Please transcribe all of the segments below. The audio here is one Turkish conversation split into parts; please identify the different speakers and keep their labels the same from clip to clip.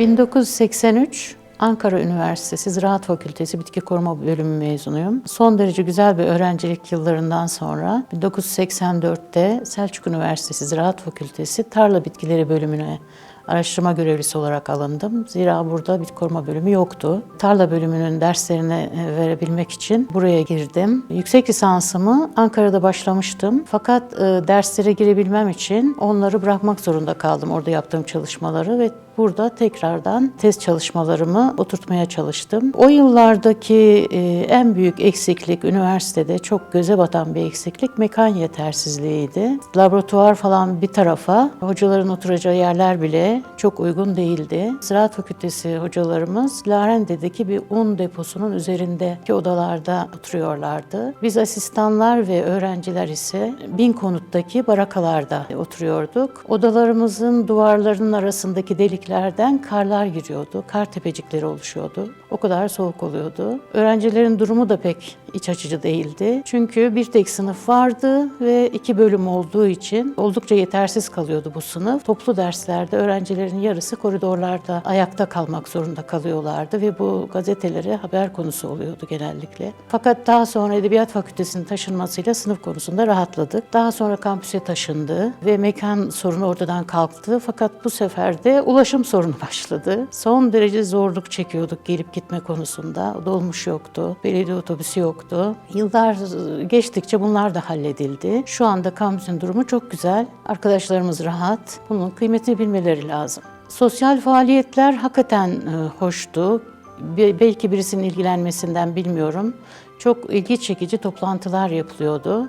Speaker 1: 1983 Ankara Üniversitesi Ziraat Fakültesi Bitki Koruma Bölümü mezunuyum. Son derece güzel bir öğrencilik yıllarından sonra 1984'te Selçuk Üniversitesi Ziraat Fakültesi Tarla Bitkileri Bölümüne araştırma görevlisi olarak alındım. Zira burada bitki koruma bölümü yoktu. Tarla bölümünün derslerini e, verebilmek için buraya girdim. Yüksek lisansımı Ankara'da başlamıştım. Fakat e, derslere girebilmem için onları bırakmak zorunda kaldım orada yaptığım çalışmaları ve burada tekrardan test çalışmalarımı oturtmaya çalıştım. O yıllardaki e, en büyük eksiklik üniversitede çok göze batan bir eksiklik mekan yetersizliğiydi. Laboratuvar falan bir tarafa, hocaların oturacağı yerler bile çok uygun değildi. Ziraat Fakültesi hocalarımız Larende'deki bir un deposunun üzerindeki odalarda oturuyorlardı. Biz asistanlar ve öğrenciler ise bin konuttaki barakalarda oturuyorduk. Odalarımızın duvarlarının arasındaki deliklerden karlar giriyordu. Kar tepecikleri oluşuyordu. O kadar soğuk oluyordu. Öğrencilerin durumu da pek iç açıcı değildi. Çünkü bir tek sınıf vardı ve iki bölüm olduğu için oldukça yetersiz kalıyordu bu sınıf. Toplu derslerde öğrencilerin yarısı koridorlarda ayakta kalmak zorunda kalıyorlardı ve bu gazetelere haber konusu oluyordu genellikle. Fakat daha sonra Edebiyat Fakültesinin taşınmasıyla sınıf konusunda rahatladık. Daha sonra kampüse taşındı ve mekan sorunu ortadan kalktı. Fakat bu sefer de ulaşım sorunu başladı. Son derece zorluk çekiyorduk gelip gitme konusunda. Dolmuş yoktu, belediye otobüsü yoktu. Yıllar geçtikçe bunlar da halledildi. Şu anda kampüsün durumu çok güzel. Arkadaşlarımız rahat. Bunun kıymetini bilmeleri lazım. Sosyal faaliyetler hakikaten e, hoştu. Be- Belki birisinin ilgilenmesinden bilmiyorum. Çok ilgi çekici toplantılar yapılıyordu.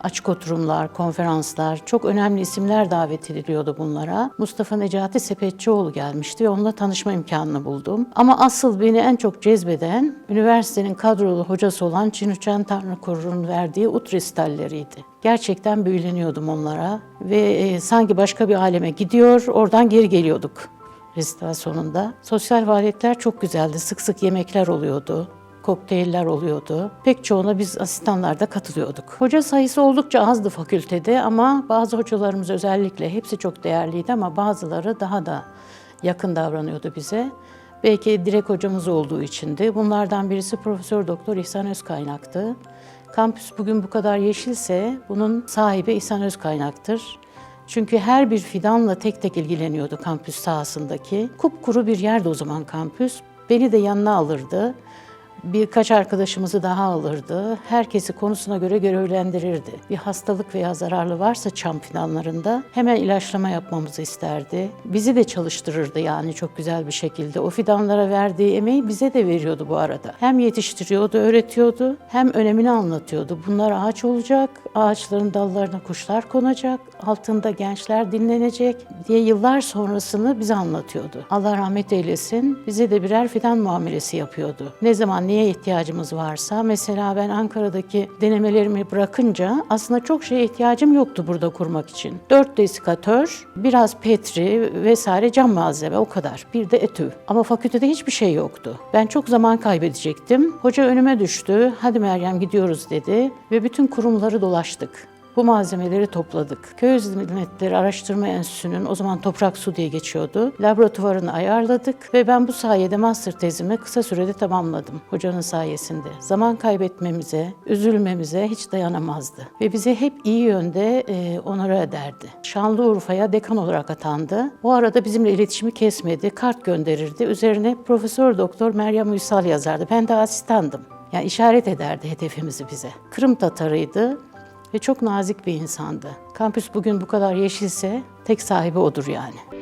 Speaker 1: Açık oturumlar, konferanslar, çok önemli isimler davet ediliyordu bunlara. Mustafa Necati Sepetçioğlu gelmişti ve onunla tanışma imkanını buldum. Ama asıl beni en çok cezbeden üniversitenin kadrolu hocası olan Çinüçen Tanrıkorur'un verdiği ut resitalleriydi. Gerçekten büyüleniyordum onlara ve e, sanki başka bir aleme gidiyor, oradan geri geliyorduk resital sonunda. Sosyal faaliyetler çok güzeldi. Sık sık yemekler oluyordu kokteyller oluyordu. Pek çoğuna biz asistanlar da katılıyorduk. Hoca sayısı oldukça azdı fakültede ama bazı hocalarımız özellikle hepsi çok değerliydi ama bazıları daha da yakın davranıyordu bize. Belki direkt hocamız olduğu içindi. Bunlardan birisi Profesör Doktor İhsan Özkaynak'tı. Kampüs bugün bu kadar yeşilse bunun sahibi İhsan Özkaynak'tır. Çünkü her bir fidanla tek tek ilgileniyordu kampüs sahasındaki. Kupkuru bir yerdi o zaman kampüs. Beni de yanına alırdı. Birkaç arkadaşımızı daha alırdı. Herkesi konusuna göre görevlendirirdi. Bir hastalık veya zararlı varsa çam fidanlarında hemen ilaçlama yapmamızı isterdi. Bizi de çalıştırırdı yani çok güzel bir şekilde. O fidanlara verdiği emeği bize de veriyordu bu arada. Hem yetiştiriyordu, öğretiyordu, hem önemini anlatıyordu. Bunlar ağaç olacak, ağaçların dallarına kuşlar konacak, altında gençler dinlenecek diye yıllar sonrasını bize anlatıyordu. Allah rahmet eylesin. Bize de birer fidan muamelesi yapıyordu. Ne zaman neye ihtiyacımız varsa mesela ben Ankara'daki denemelerimi bırakınca aslında çok şeye ihtiyacım yoktu burada kurmak için. 4 desikatör, biraz petri vesaire cam malzeme o kadar. Bir de etü. Ama fakültede hiçbir şey yoktu. Ben çok zaman kaybedecektim. Hoca önüme düştü. Hadi Meryem gidiyoruz dedi ve bütün kurumları dolaştık. Bu malzemeleri topladık. Köy Hizmetleri Araştırma Enstitüsü'nün o zaman Toprak Su diye geçiyordu. Laboratuvarını ayarladık ve ben bu sayede master tezimi kısa sürede tamamladım hocanın sayesinde. Zaman kaybetmemize, üzülmemize hiç dayanamazdı ve bizi hep iyi yönde e, onore ederdi. Şanlıurfa'ya dekan olarak atandı. O arada bizimle iletişimi kesmedi, kart gönderirdi. Üzerine Profesör Doktor Meryem Uysal yazardı. Ben de asistandım. Yani işaret ederdi hedefimizi bize. Kırım Tatarıydı ve çok nazik bir insandı. Kampüs bugün bu kadar yeşilse tek sahibi odur yani.